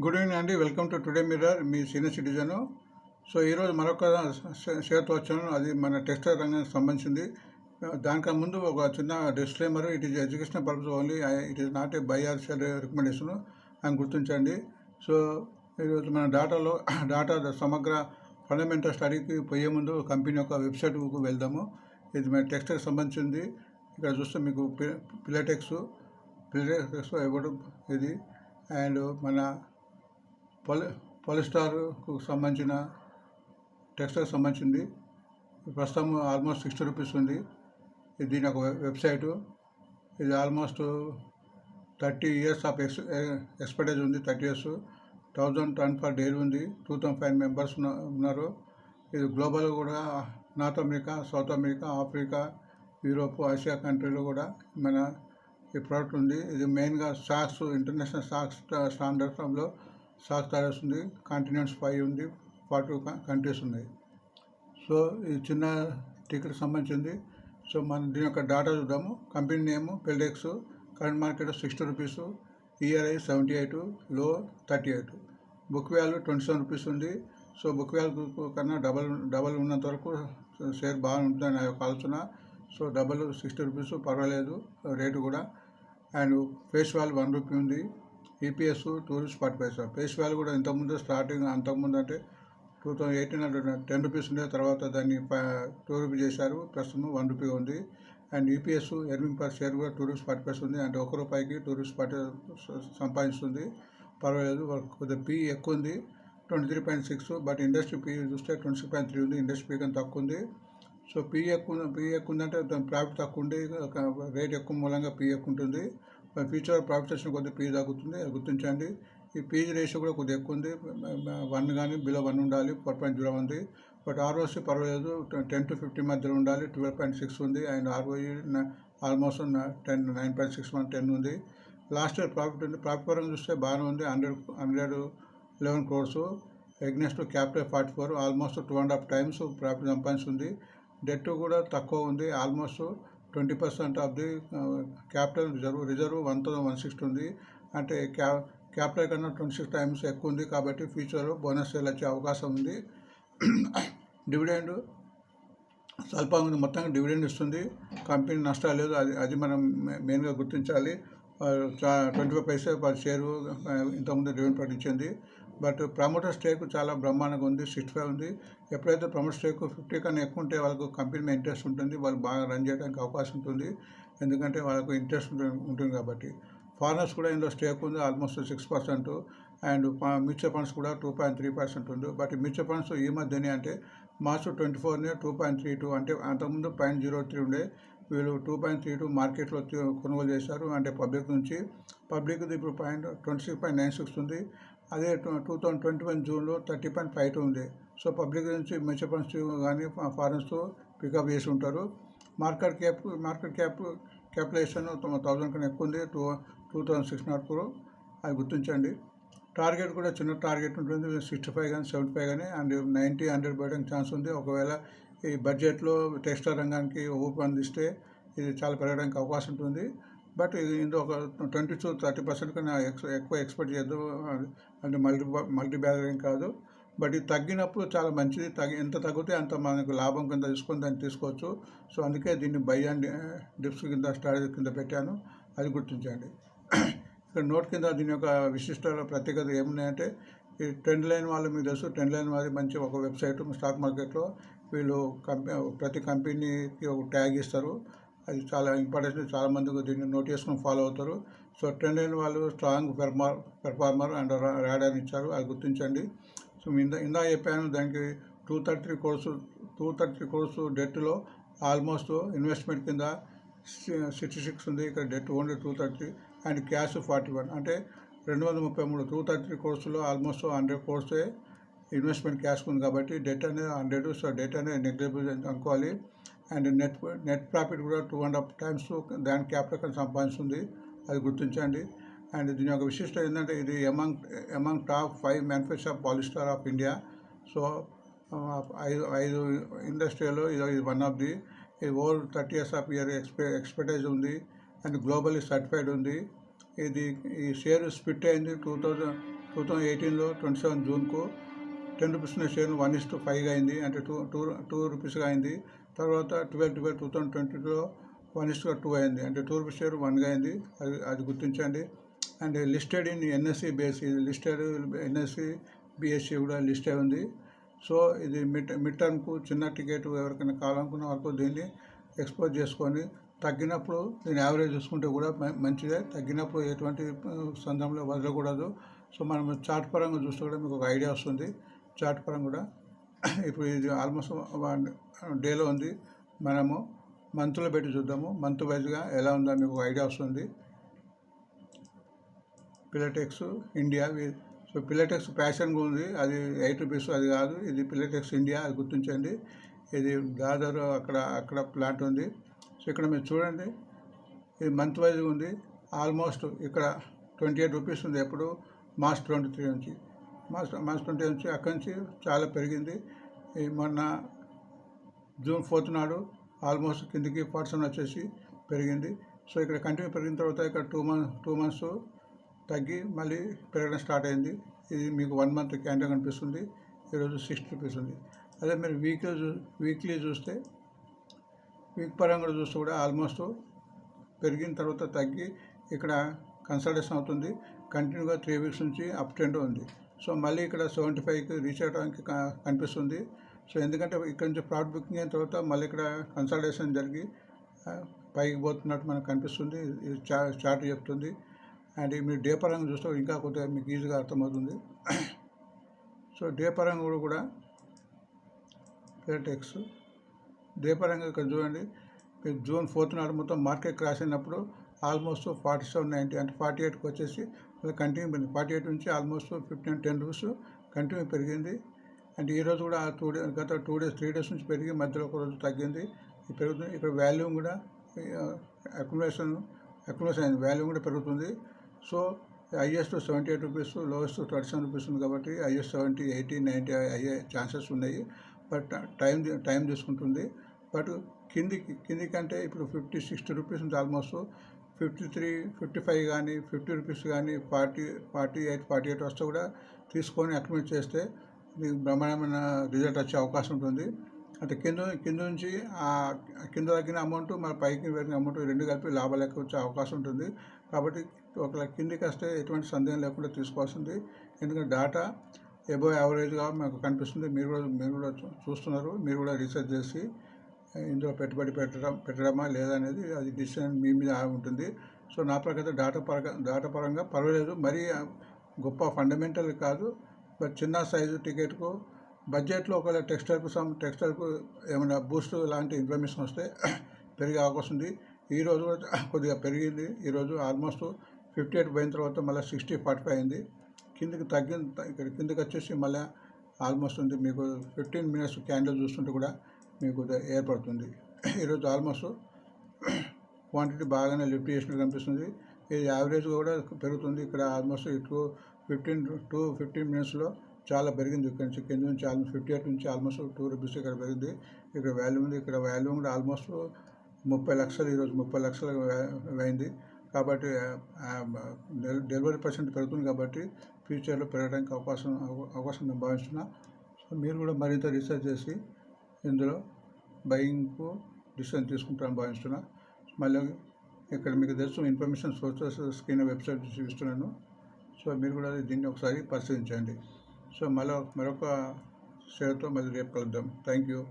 Good evening అండి. Welcome to today mirror. Me senior citizen. So ఈరోజు మరొక షే- షేర్తో వచ్చాను అది మన టెక్స్టైల్ రంగానికి సంబంధించింది. దానికన్నా ముందు ఒక చిన్న disclaimer. It is education purpose only. It is not a buy or recommendation. అని గుర్తించండి. సో ఈరోజు మన డాటాలో డాటా సమగ్ర ఫండమెంటల్ స్టడీకి పోయే ముందు కంపెనీ యొక్క వెబ్సైట్కు వెళ్దాము. ఇది మన టెక్స్టైల్ సంబంధించింది. ఇక్కడ చూస్తే మీకు పి- పిలటెక్స్ పిలటెక్స్ ఇది. అండ్ మన పొలి పొలిస్టార్కు సంబంధించిన టెక్స్టైల్ సంబంధించింది. ప్రస్తుతం ఆల్మోస్ట్ సిక్స్టీ రూపీస్ ఉంది. ఇది దీని ఒక వెబ్సైటు. ఇది almost thirty years of ex expertise ఉంది thirty years. Thousand ton per day ఉంది. టూ థౌసండ్ ఫైవ్ మెంబర్స్ ఉన్న- ఉన్నారు. ఇది గ్లోబల్ కూడా North America South America Africa Europe Asia కంట్రీలో కూడా మన ఈ ప్రోడక్ట్ ఉంది. ఇది మెయిన్గా సాక్స్ ఇంటర్నేషనల్ సాక్స్ స్టాండర్డ్స్లో సాక్స్ తయారు ఉంది కాంటినెంట్స్ ఫైవ్ ఉంది ఫార్టీ కంట్రీస్ ఉన్నాయి. సో ఇది చిన్న టికెట్ సంబంధించింది. సో మనం దీని యొక్క డాటా చూద్దాము. Company name Filatex current market sixty rupees ERI seventy ఎయిట్లో thirty eight book value twenty seven rupees ఉంది సో బుక్ వాల్యూ కన్నా డబల్ డబల్ ఉన్నంత వరకు షేర్ బాగుంటుందని నా యొక్క ఆలోచన. సో డబల్ సిక్స్టీ రూపీస్ పర్వాలేదు రేటు కూడా. And face value one rupee ఉంది. ఈపీఎస్ టూరిస్ట్ ఫార్టీ పైసా ఫేస్ వాల్యూ కూడా ఇంతకుముందు స్టార్టింగ్ అంతకుముందు అంటే two thousand eighteen hundred ten rupees ఉండే తర్వాత దాన్ని టూ రూపీ చేశారు. ప్రస్తుతం వన్ రూపీ ఉంది. And EPS earning per share కూడా టూ రూపీస్ ఫార్టీ ఉంది. అంటే ఒక రూపాయికి టూ రూపీస్ ఫార్టీ సంపాదిస్తుంది. పర్వాలేదు కొద్దిగా పీ ఎక్కువ ఉంది. Twenty three point six but industry P చూస్తే ట్వంటీ సిక్స్ పాయింట్ త్రీ ఉంది. ఇండస్ట్రీ పీ కన్నా తక్కువ ఉంది. సో పీ ఎక్కువ పీ ఎక్కువ ఉందంటే దాని ప్రాఫిట్ తక్కువ ఉండి ఒక రేట్ ఎక్కువ మూలంగా పీ ఎక్కువ ఉంటుంది. ఫ్యూచర్ ప్రాఫిట్ వచ్చిన కొద్దిగా పీ తగ్గుతుంది గుర్తించండి. ఈ పీజీ రేషియో కూడా కొద్దిగా ఎక్కువ ఉంది. వన్ కానీ బిలో వన్ ఉండాలి ఫోర్ పాయింట్ జీరో ఉంది. బట్ ఆర్ఓసి పర్వాలేదు టెన్ టు ఫిఫ్టీ మధ్యలో ఉండాలి ట్వెల్వ్ పాయింట్ సిక్స్ ఉంది. And ROE almost ten nine point six one ten ఉంది. లాస్ట్ ఇయర్ ప్రాఫిట్ ఉంది. ప్రాఫిట్ పరంగా చూస్తే బాగానే ఉంది. Hundred hundred eleven crores against capital forty four almost two and half times profit సంపాదించింది డెట్ కూడా తక్కువ ఉంది. Almost twenty percent of the capital reserve reserve one thousand one sixty ఉంది. అంటే క్యా క్యాపిటల్ కన్నా ట్వంటీ సిక్స్ టైమ్స్ ఎక్కువ ఉంది కాబట్టి ఫ్యూచర్లో బోనస్ సేల్ వచ్చే అవకాశం ఉంది. డివిడెండ్ స్వల్పంగా ఉంది. మొత్తంగా డివిడెండ్ ఇస్తుంది. కంపెనీ నష్టాలు లేదు. అది అది మనం మెయిన్గా గుర్తించాలి. Twenty five paise per share ఇంతకుముందు డివిడెండ్ ప్రకటించింది. బట్ ప్రమోటర్ స్టేక్ చాలా బ్రహ్మాండంగా ఉంది సిక్స్టీ ఫైవ్ ఉంది. ఎప్పుడైతే ప్రమోటర్ స్టేక్ ఫిఫ్టీ కన్నా ఎక్కువ ఉంటే వాళ్ళకు కంపెనీ మీద ఇంట్రెస్ట్ ఉంటుంది వాళ్ళు బాగా రన్ చేయడానికి అవకాశం ఉంటుంది. ఎందుకంటే వాళ్ళకు ఇంట్రెస్ట్ ఉంటుంది ఉంటుంది కాబట్టి. ఫారినర్స్ కూడా ఇందులో స్టేక్ ఉంది almost six percent. And mutual funds కూడా టూ పాయింట్ త్రీ పర్సెంట్ ఉంది. బట్ మ్యూచువల్ ఫండ్స్ ఈ మధ్యనే అంటే మార్చ్ ట్వంటీ ఫోర్నే టూ పాయింట్ త్రీ టూ అంటే అంతకుముందు పాయింట్ జీరో త్రీ ఉండే. వీళ్ళు టూ పాయింట్ త్రీ టూ మార్కెట్లో కొనుగోలు చేశారు. అంటే పబ్లిక్ నుంచి పబ్లిక్ ఇప్పుడు point twenty six point nine six ఉంది. అదే టూ థౌజండ్ ట్వంటీ వన్ జూన్లో థర్టీ పాయింట్ ఫైవ్ టూ ఉంది. సో పబ్లిక్ నుంచి మ్యూచువల్ ఫండ్స్ కానీ ఫారెన్స్ పికప్ చేసి ఉంటారు. Market cap market cap capitalization thousand కన్నా ఎక్కువ ఉంది. Two two thousand six not four అది గుర్తించండి. టార్గెట్ కూడా చిన్న టార్గెట్ ఉంటుంది. సిక్స్టీ ఫైవ్ కానీ సెవెంటీ ఫైవ్ కానీ అండ్ నైంటీ హండ్రెడ్ పెట్టడానికి ఛాన్స్ ఉంది. ఒకవేళ ఈ బడ్జెట్లో టెక్స్టైల్ రంగానికి ఊపు అందిస్తే ఇది చాలా పెరగడానికి అవకాశం ఉంటుంది. బట్ ఇది ఒక ట్వంటీ టు థర్టీ పర్సెంట్ కన్నా ఎక్స్ ఎక్కువ ఎక్స్పెక్ట్ చేద్దాం. అంటే మల్టీ మల్టీ బ్యాలరింగ్ కాదు. బట్ ఇది తగ్గినప్పుడు చాలా మంచిది. తగ్గి ఎంత తగ్గితే అంత మనకు లాభం కింద తీసుకొని దాన్ని తీసుకోవచ్చు. సో అందుకే దీన్ని బై అండ్ డిప్స్ కింద స్టడీ కింద పెట్టాను. అది గుర్తించండి. ఇక్కడ నోట్ కింద దీని యొక్క విశిష్ట ప్రత్యేకత ఏమున్నాయంటే ఈ ట్రెండ్ లైన్ వాళ్ళు మీకు తెలుసు. ట్రెండ్ లైన్ వారి మంచి ఒక వెబ్సైట్ స్టాక్ మార్కెట్లో వీళ్ళు కంపెనీ ప్రతి కంపెనీకి ఒక ట్యాగ్ ఇస్తారు. అది చాలా ఇంపార్టెంట్ చాలా మందికి దీన్ని నోట్ చేసుకుని ఫాలో అవుతారు. సో ట్రెండ్ అయిన వాళ్ళు స్ట్రాంగ్ పెర్ఫార్ పెర్ఫార్మర్ అండ్ ర్యాడర్ ఇచ్చారు. అది గుర్తించండి. సో ఇందా ఇందా చెప్పాను దానికి two thirty three crores two thirty three crores డెట్లో almost investment కింద సిక్స్టీ సిక్స్ ఉంది. ఇక్కడ debt only two thirty and cash forty one అంటే రెండు వందల ముప్పై మూడు టూ థర్టీ త్రీ కోర్సులో ఆల్మోస్ట్ హండ్రెడ్ కోర్సే ఇన్వెస్ట్మెంట్ క్యాష్ ఉంది కాబట్టి డెట్ అనేది హండ్రెడ్ సో డెట్ అనేది నెగ్లిజిబుల్ అనుకోవాలి. అండ్ నెట్ నెట్ ప్రాఫిట్ కూడా టూ అండ్ హాఫ్ టైమ్స్ దాని క్యాపిటల్ కన్నా సంపాదిస్తుంది. అది గుర్తించండి. అండ్ దీని యొక్క విశిష్టత ఏంటంటే ఇది among among top five manufacture polyester of India so ఐదు ఐదు ఇండస్ట్రీలో ఇది ఇది వన్ ఆఫ్ ది ఇది over thirty years of year expe expertise ఉంది. అండ్ గ్లోబల్లీ సర్టిఫైడ్ ఉంది. ఇది ఈ షేర్ స్ప్లిట్ అయింది టూ థౌజండ్ టూ థౌజండ్ ఎయిటీన్లో ట్వంటీ సెవెన్ జూన్కు. టెన్ రూపీస్ ఉన్న షేర్ వన్ ఇస్ టు ఫైవ్గా అయింది. అంటే టూ టూ టూ రూపీస్గా అయింది. తర్వాత ట్వెల్వ్ ట్వెల్వ్ టూ థౌజండ్ ట్వంటీలో వన్ ఇస్ టూ అయింది. అంటే టూ రూపీస్ షేర్ వన్గా అయింది. అది అది గుర్తించండి. And listed in NSE BSE listed NSE BSE కూడా లిస్ట్ అయి ఉంది. సో ఇది మిడ్ మిడ్ టర్మ్కు చిన్న టికెట్ ఎవరికైనా కావాలనుకున్న వరకు దీన్ని ఎక్స్పోజ్ చేసుకొని తగ్గినప్పుడు దీని యావరేజ్ చూసుకుంటే కూడా మంచిదే. తగ్గినప్పుడు ఎటువంటి సందర్భంలో వదలకూడదు. సో మనం చార్ట్ పరంగా చూస్తే కూడా మీకు ఒక ఐడియా వస్తుంది. చార్ట్ పరంగా కూడా ఇప్పుడు ఇది ఆల్మోస్ట్ వన్ డేలో ఉంది. మనము మంత్లో పెట్టి చూద్దాము. మంత్ వైజ్గా ఎలా ఉందో మీకు ఒక ఐడియా వస్తుంది. పిలటెక్స్ ఇండియా సో పిలటెక్స్ ప్యాషన్గా ఉంది. అది ఎయిట్ రూపీస్ అది కాదు. ఇది పిలటెక్స్ ఇండియా అది గుర్తించండి. ఇది దాదాపు అక్కడ అక్కడ ప్లాంట్ ఉంది. సో ఇక్కడ మీరు చూడండి. ఇది మంత్ వైజ్గా ఉంది. ఆల్మోస్ట్ ఇక్కడ ట్వంటీ ఎయిట్ రూపీస్ ఉంది ఎప్పుడు? మార్చ్ ట్వంటీ త్రీ నుంచి. మార్చ్ ట్వంటీ నుంచి అక్కడి నుంచి చాలా పెరిగింది. మొన్న జూన్ ఫోర్త్ నాడు ఆల్మోస్ట్ కిందికి పర్సన్ వచ్చేసి పెరిగింది. సో ఇక్కడ కంటిన్యూ పెరిగిన తర్వాత ఇక్కడ టూ మంత్ టూ మంత్స్ తగ్గి మళ్ళీ పెరగడం స్టార్ట్ అయింది. ఇది మీకు వన్ మంత్ క్యాండిల్ కనిపిస్తుంది. ఈరోజు సిక్స్టీ రూపీస్ ఉంది. అదే మీరు వీక్లీ చూ వీక్లీ చూస్తే వీక్ పరంగా కూడా చూస్తే కూడా ఆల్మోస్ట్ పెరిగిన తర్వాత తగ్గి ఇక్కడ కన్సల్టేషన్ అవుతుంది. కంటిన్యూగా త్రీ వీక్స్ నుంచి అప్ ట్రెండ్ ఉంది. సో మళ్ళీ ఇక్కడ సెవెంటీ ఫైవ్కి రీచ్ అవ్వడానికి కనిపిస్తుంది. సో ఎందుకంటే ఇక్కడ నుంచి ప్రాఫిట్ బుకింగ్ అయిన తర్వాత మళ్ళీ ఇక్కడ కన్సల్టేషన్ జరిగి పైకి పోతున్నట్టు మనకు కనిపిస్తుంది. చా చార్ట్ చెప్తుంది. అండ్ మీరు డే పరంగా చూస్తే ఇంకా కొద్దిగా మీకు ఈజీగా అర్థమవుతుంది. సో డే పరంగా కూడా కూడా డే పరంగా ఇక్కడ చూడండి. మీరు జూన్ ఫోర్త్ నాడు మొత్తం మార్కెట్ క్రాష్ అయినప్పుడు ఆల్మోస్ట్ ఫార్టీ సెవెన్ నైంటీ అంటే ఫార్టీ ఎయిట్కి వచ్చేసి కంటిన్యూ పెరిగింది. ఫార్టీ ఎయిట్ నుంచి almost fifteen ten rupees continue పెరిగింది. అండ్ ఈ రోజు కూడా టూ డే గత టూ డేస్ త్రీ డేస్ నుంచి పెరిగి మధ్యలో ఒక రోజు తగ్గింది. పెరుగుతుంది. ఇక్కడ వాల్యూమ్ కూడా అక్యుములేషన్ అక్యుములేషన్ అయింది. వాల్యూమ్ కూడా పెరుగుతుంది. So highest seventy eight rupees lowest thirty seven rupees ఉంది కాబట్టి హైయెస్ట్ సెవెంటీ ఎయిటీ నైంటీ అయ్యే ఛాన్సెస్ ఉన్నాయి. బట్ టైం టైం తీసుకుంటుంది. బట్ కిందికి కింది కంటే ఇప్పుడు ఫిఫ్టీ సిక్స్టీ రూపీస్ ఉంది almost fifty three fifty five కానీ ఫిఫ్టీ రూపీస్ కానీ forty forty eight forty eight వస్తే కూడా తీసుకొని అక్మిట్ చేస్తే మీకు బ్రహ్మాండమైన రిజల్ట్ వచ్చే అవకాశం ఉంటుంది. అంటే కింద కింద నుంచి ఆ కింద తగ్గిన అమౌంట్ మన పైకి పెరిగిన అమౌంట్ రెండు కలిపి లాభాలకు వచ్చే అవకాశం ఉంటుంది. కాబట్టి ఒకవేళ కిందికి వస్తే ఎటువంటి సందేహం లేకుండా తీసుకోవాల్సింది ఎందుకంటే డాటా ఎబో యావరేజ్గా మాకు కనిపిస్తుంది. మీరు కూడా మీరు కూడా చూస్తున్నారు. మీరు కూడా రీసెర్చ్ చేసి ఇందులో పెట్టుబడి పెట్టడం పెట్టడమా లేదా అనేది అది డిసిషన్ మీ మీద ఉంటుంది. సో నా ప్రకారం డాటా పరంగా డాటా పరంగా పర్వాలేదు. మరీ గొప్ప ఫండమెంటల్ కాదు. బట్ చిన్న సైజు టికెట్కు బడ్జెట్లో ఒకవేళ టెక్స్టైల్కు సమ్ టెక్స్టైల్కు ఏమైనా బూస్ట్ లాంటి ఇన్ఫర్మేషన్ వస్తే పెరిగే అవకాశం ఉంది. ఈరోజు కూడా కొద్దిగా పెరిగింది. ఈరోజు ఆల్మోస్ట్ ఫిఫ్టీ ఎయిట్ పోయిన తర్వాత మళ్ళీ సిక్స్టీ ఫార్టీ ఫైవ్ అయింది. కిందకి తగ్గింది ఇక్కడ కిందకి వచ్చేసి మళ్ళీ ఆల్మోస్ట్ ఉంది. మీకు ఫిఫ్టీన్ మినిట్స్ క్యాండిల్ చూస్తుంటే కూడా మీకు ఏర్పడుతుంది. ఈరోజు ఆల్మోస్ట్ క్వాంటిటీ బాగానే లిఫ్ట్ చేసినట్టు కనిపిస్తుంది. ఇది యావరేజ్గా కూడా పెరుగుతుంది. ఇక్కడ almost two fifteen two fifteen మినిట్స్లో చాలా పెరిగింది. ఇక్కడ నుంచి కింద నుంచి ఆల్మోస్ట్ ఫిఫ్టీ ఎయిట్ నుంచి ఆల్మోస్ట్ టూ రూపీస్ ఇక్కడ పెరిగింది. ఇక్కడ వాల్యూ ఉంది. ఇక్కడ వాల్యూ కూడా ఆల్మోస్ట్ ముప్పై లక్షలు ఈరోజు ముప్పై లక్షలు అయింది. కాబట్టి డెలివరీ పర్సెంట్ పెరుగుతుంది కాబట్టి ఫ్యూచర్లో పెరగడానికి అవకాశం అవకాశం నేను భావిస్తున్నా. సో మీరు కూడా మరింత రీసెర్చ్ చేసి ఇందులో బయింగ్కు డిసిషన్ తీసుకుంటాను భావిస్తున్నా. మళ్ళీ ఇక్కడ మీకు తెలుసు ఇన్ఫర్మేషన్ సోర్సెస్ స్క్రీన్ వెబ్సైట్ చూపిస్తున్నాను. సో మీరు కూడా దీన్ని ఒకసారి పరిశీలించండి. సో మరో మరొక షేర్తో మళ్ళీ రేపు కలుద్దాం. Thank you